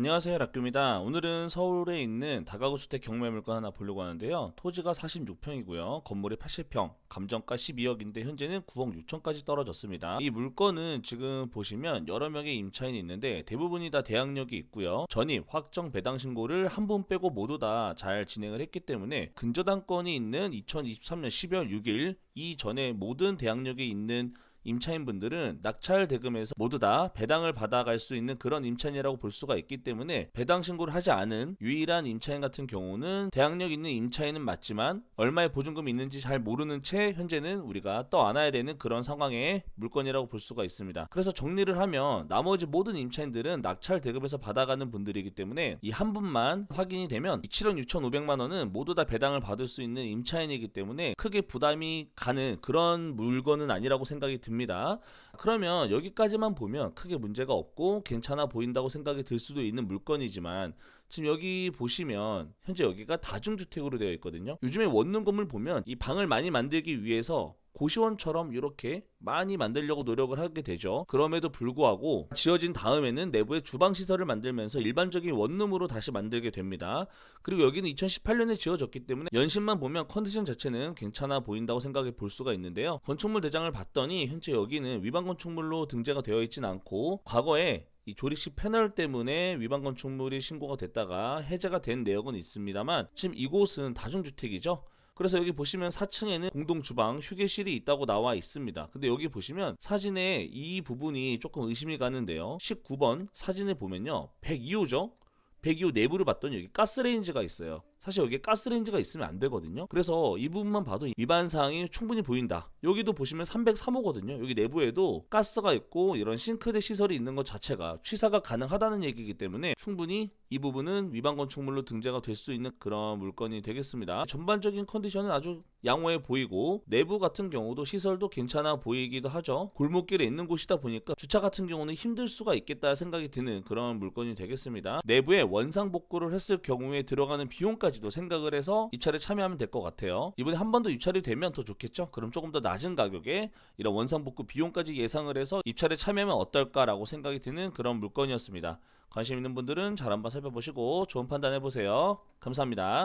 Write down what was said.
안녕하세요 락규입니다. 오늘은 서울에 있는 다가구 주택 경매 물건 하나 보려고 하는데요. 토지가 46평이고요. 건물이 80평, 감정가 12억인데 현재는 9억 6천까지 떨어졌습니다. 이 물건은 지금 보시면 여러 명의 임차인이 있는데 대부분이 다 대항력이 있고요. 전입, 확정, 배당 신고를 한 분 빼고 모두 다 잘 진행을 했기 때문에 근저당권이 있는 2023년 12월 6일 이전에 모든 대항력이 있는 임차인분들은 낙찰 대금에서 모두 다 배당을 받아갈 수 있는 그런 임차인이라고 볼 수가 있기 때문에 배당 신고를 하지 않은 유일한 임차인 같은 경우는 대항력 있는 임차인은 맞지만 얼마의 보증금이 있는지 잘 모르는 채 현재는 우리가 떠 안아야 되는 그런 상황의 물건이라고 볼 수가 있습니다. 그래서 정리를 하면 나머지 모든 임차인들은 낙찰 대금에서 받아가는 분들이기 때문에 이 한 분만 확인이 되면 이 7억 6천 5백만 원은 모두 다 배당을 받을 수 있는 임차인이기 때문에 크게 부담이 가는 그런 물건은 아니라고 생각이 듭니다. 그러면 여기까지만 보면 크게 문제가 없고 괜찮아 보인다고 생각이 들 수도 있는 물건이지만 지금 여기 보시면 현재 여기가 다중주택으로 되어 있거든요. 요즘에 원룸 건물 보면 이 방을 많이 만들기 위해서 고시원처럼 이렇게 많이 만들려고 노력을 하게 되죠. 그럼에도 불구하고 지어진 다음에는 내부에 주방 시설을 만들면서 일반적인 원룸으로 다시 만들게 됩니다. 그리고 여기는 2018년에 지어졌기 때문에 연식만 보면 컨디션 자체는 괜찮아 보인다고 생각해 볼 수가 있는데요. 건축물 대장을 봤더니 현재 여기는 위반 건축물로 등재가 되어 있진 않고 과거에 이 조립식 패널 때문에 위반 건축물이 신고가 됐다가 해제가 된 내역은 있습니다만 지금 이곳은 다중주택이죠. 그래서 여기 보시면 4층에는 공동 주방, 휴게실이 있다고 나와 있습니다. 근데 여기 보시면 사진에 이 부분이 조금 의심이 가는데요. 19번 사진을 보면요. 102호죠. 102호 내부를 봤더니 여기 가스레인지가 있어요. 사실 여기에 가스레인지가 있으면 안 되거든요. 그래서 이 부분만 봐도 위반 사항이 충분히 보인다. 여기도 보시면 303호거든요. 여기 내부에도 가스가 있고 이런 싱크대 시설이 있는 것 자체가 취사가 가능하다는 얘기이기 때문에 충분히 이 부분은 위반 건축물로 등재가 될 수 있는 그런 물건이 되겠습니다. 전반적인 컨디션은 아주 양호해 보이고 내부 같은 경우도 시설도 괜찮아 보이기도 하죠. 골목길에 있는 곳이다 보니까 주차 같은 경우는 힘들 수가 있겠다 생각이 드는 그런 물건이 되겠습니다. 내부에 원상 복구를 했을 경우에 들어가는 비용 까지도 생각을 해서 입찰에 참여하면 될 것 같아요. 이번에 한 번 더 입찰이 되면 더 좋겠죠. 그럼 조금 더 낮은 가격에 이런 원상 복구 비용까지 예상을 해서 입찰에 참여하면 어떨까라고 생각이 드는 그런 물건이었습니다. 관심 있는 분들은 잘 한번 살펴보시고 좋은 판단 해 보세요. 감사합니다.